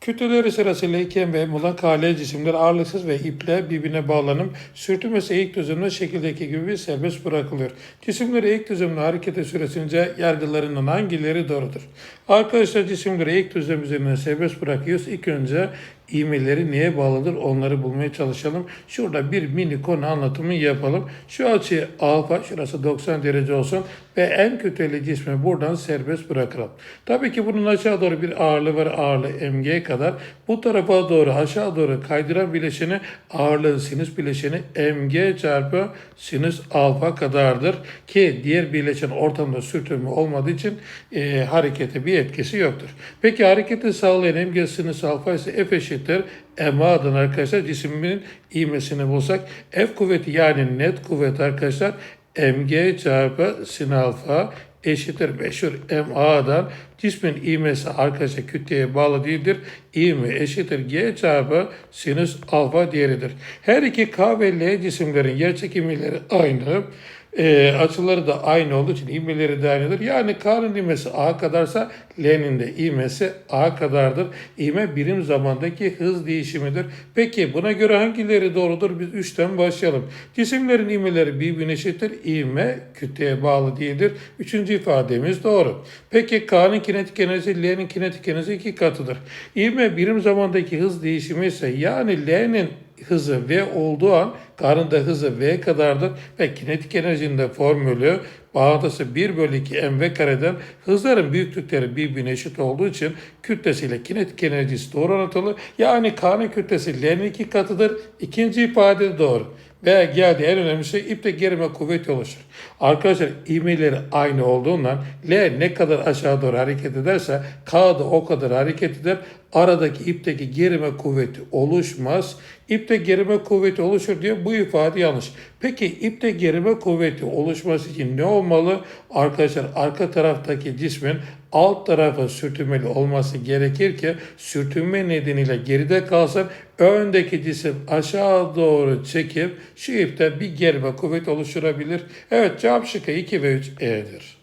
Kütleleri sırasıyla iken ve muğlak hale cisimler ağırlıksız ve iple birbirine bağlanıp sürtünmesi eğik düzlemde şekildeki gibi serbest bırakılıyor. Cisimleri eğik düzlemde hareketi süresince yargılarından hangileri doğrudur? Arkadaşlar cisimleri eğik düzlem üzerine serbest bırakıyoruz. İlk önce ivmeleri neye bağlıdır onları bulmaya çalışalım. Şurada bir mini konu anlatımı yapalım. Şu açı alfa, şurası 90 derece olsun ve en kütleli cismi buradan serbest bırakalım. Tabii ki bunun aşağı doğru bir ağırlığı var ağırlığı mg kadar. Bu tarafa doğru aşağı doğru kaydıran bileşeni ağırlığı sinüs bileşeni mg çarpı sinüs alfa kadardır. Ki diğer bileşen ortamda sürtünme olmadığı için e, harekete bir etkisi yoktur. Peki hareketi sağlayan mg sinüs alfa ise F eşittir MA'dan arkadaşlar cismin ivmesini bulsak F kuvveti yani net kuvvet arkadaşlar mg çarpı sin alfa eşittir meşhur MA'dan cismin ivmesi arkadaşlar kütleye bağlı değildir. İvme eşittir G çarpı sinüs alfa diğeridir. Her iki K ve L cisimlerin yerçekimleri aynı. E, açıları da aynı olduğu için ivmeleri de aynıdır. Yani K'nın ivmesi A kadarsa L'nin de ivmesi A kadardır. İvme birim zamandaki hız değişimidir. Peki buna göre hangileri doğrudur? Biz 3'ten başlayalım. Cisimlerin ivmeleri birbirine eşittir. İvme kütleye bağlı değildir. Üçüncü ifademiz doğru. Peki K'nın kinetik enerjisi L'nin kinetik enerjisi iki katıdır. İvme birim zamandaki hız değişimi ise yani L'nin hızı V olduğu an K'nın da hızı V kadardır ve kinetik enerjinin de formülü bağıntısı 1 bölü 2 mv kareden hızların büyüklükleri birbirine eşit olduğu için kütlesiyle kinetik enerjisi doğru orantılı. Yani K'nın kütlesi L'nin iki katıdır. İkinci ifade doğru. Ve geldi en önemlisi ipte gerime kuvveti oluşur. Arkadaşlar ivmeleri aynı olduğundan L ne kadar aşağı doğru hareket ederse K da o kadar hareket eder. Aradaki ipteki gerime kuvveti oluşmaz. İpte gerime kuvveti oluşur diyor. Bu ifade yanlış. Peki ipte gerime kuvveti oluşması için ne olmalı? Arkadaşlar arka taraftaki cismin alt tarafa sürtünmeli olması gerekir ki sürtünme nedeniyle geride kalsın. Öndeki cisim aşağı doğru çekip şu ipte bir germe kuvvet oluşturabilir. Evet cevap şıkkı 2 ve 3 E'dir.